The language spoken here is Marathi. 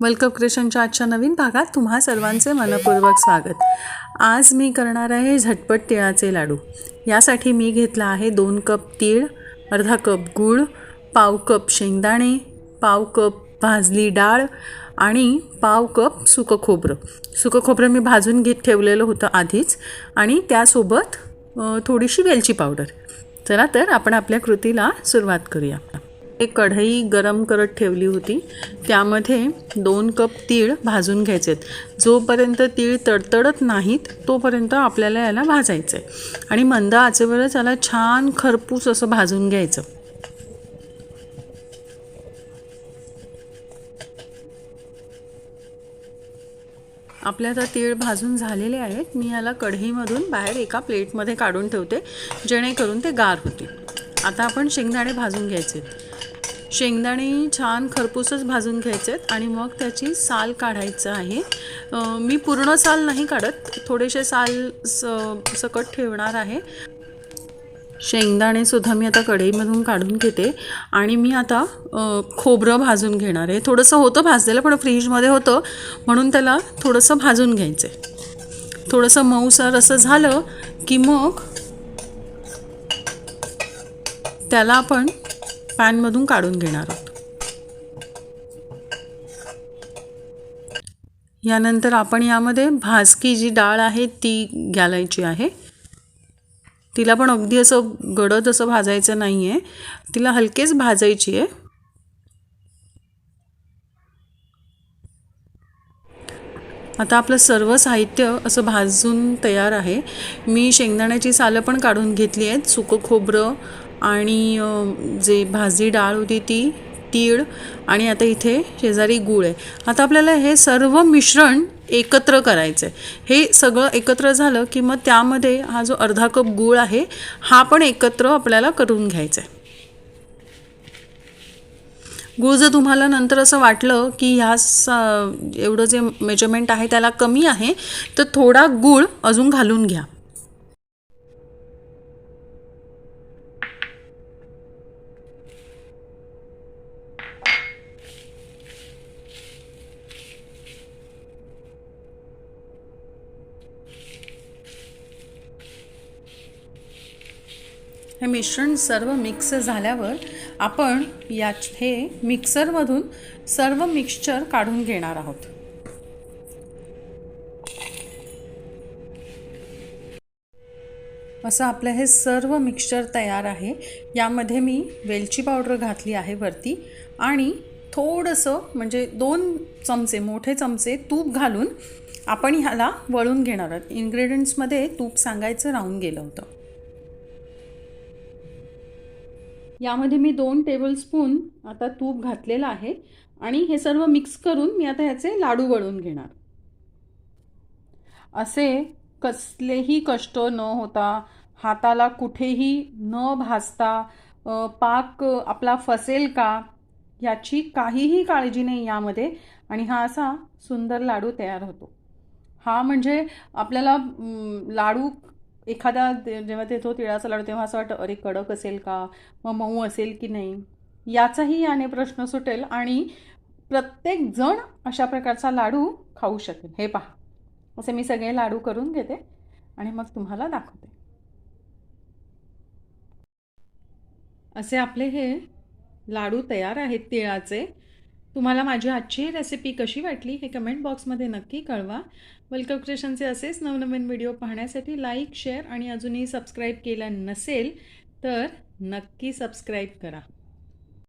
वेलकम क्रिएशनच्या आजच्या नवीन भागात तुम्हा सर्वांचे मनपूर्वक स्वागत. आज मी करणार आहे झटपट तिळाचे लाडू. यासाठी मी घेतला आहे दोन कप तीळ अर्धा कप गूळ पाव कप शेंगदाणे पाव कप भाजली डाळ आणि पाव कप सुकं खोबरं. सुकं खोबरं मी भाजून घेत ठेवलेलं होतं आधीच आणि त्यासोबत थोडीशी वेलची पावडर. चला तर आपण आपल्या कृतीला सुरुवात करूया. एक कढई गरम करत ठेवली होती. त्यामध्ये दोन कप तीळ भाजून घ्यायचे. आहेत जोपर्यंत तीळ तडतडत नाहीत तोपर्यंत आपल्याला याला भाजायचं. आहे आणि मंद आचेवरच याला छान खरपूस असं भाजून घ्यायचं. आपल्या आता तीळ भाजून झालेले आहेत. मी याला कढईमधून बाहेर एका प्लेटमध्ये काढून ठेवते जेणेकरून ते गार होतील. आता आपण शेंगदाणे भाजून घ्यायचे. शेंगदाणे छान खरपूसच भाजून घ्यायचे आहेत आणि मग त्याची साल काढायचं आहे. मी पूर्ण साल नाही काढत थोडेसे साल स सकट ठेवणार आहे. शेंगदाणे सुद्धा मी आता कढईमधून काढून घेते आणि मी आता खोबरं भाजून घेणार आहे. थोडंसं होतं भाजलेलं पण फ्रीजमध्ये होतं म्हणून त्याला थोडंसं भाजून घ्यायचं आहे थोडंसं मऊसर असं झालं की मग त्याला आपण पॅनमधून काढून घेणार आहोत. यानंतर आपण यामध्ये भाजकी जी डाळ आहे ती घालायची आहे. तिला पण अगदी असं गडद असं भाजायचं नाही आहे तिला हलकेच भाजायची आहे. आता आपलं सर्व साहित्य असं भाजून तयार आहे. मी शेंगदाण्याची सालं पण काढून घेतली आहेत. सुकं खोबरं आणि जे भाजी डाळ होती ती तीळ आणि आता इथे शेजारी गूळ आहे. आता आपल्याला हे सर्व मिश्रण एकत्र करायचं आहे हे सगळं एकत्र झालं की मग त्यामध्ये हा जो अर्धा कप गूळ आहे हा पण एकत्र आपल्याला करून घ्यायचा आहे गूळ जर तुम्हाला नंतर असं वाटलं की ह्या स एवढं जे मेजरमेंट आहे त्याला कमी आहे तर थोडा गूळ अजून घालून घ्या. हे मिश्रण सर्व मिक्स झाल्यावर आपण या हे मिक्सरमधून सर्व मिक्सचर काढून घेणार आहोत. असं आपलं हे सर्व मिक्सचर तयार आहे. यामध्ये मी वेलची पावडर घातली आहे वरती आणि थोडंसं म्हणजे दोन चमचे मोठे चमचे तूप घालून आपण ह्याला वळून घेणार आहोत. इन्ग्रेडियंट्समध्ये तूप सांगायचं राहून गेलं होतं. यामध्ये मी दोन टेबलस्पून आता तूप घातलेलं आहे आणि हे सर्व मिक्स करून मी आता ह्याचे लाडू वळून घेणार. असे कसलेही कष्ट न होता हाताला कुठेही न भासता पाक आपला फसेल का याची काहीही काळजी नाही यामध्ये आणि हा असा सुंदर लाडू तयार होतो. हा म्हणजे आपल्याला लाडू एखादा ते- जेव्हा ते तो तिळाचा लाडू तेव्हा असं वाटतं अरे कडक असेल का? मग मऊ असेल की नाही? याचाही याने प्रश्न सुटेल आणि प्रत्येक जण अशा प्रकारचा लाडू खाऊ शकेल. हे पहा. असे मी सगळे लाडू करून घेते आणि मग तुम्हाला दाखवते. असे आपले हे लाडू तयार आहेत तिळाचे. तुम्हाला माझी आजची रेसिपी कशी वाटली हे कमेंट बॉक्समध्ये नक्की कळवा. वेलकम क्रिएशनचे असेच नवनवीन व्हिडिओ पाहण्यासाठी लाईक शेअर आणि अजूनही सबस्क्राईब केला नसेल तर नक्की सबस्क्राईब करा.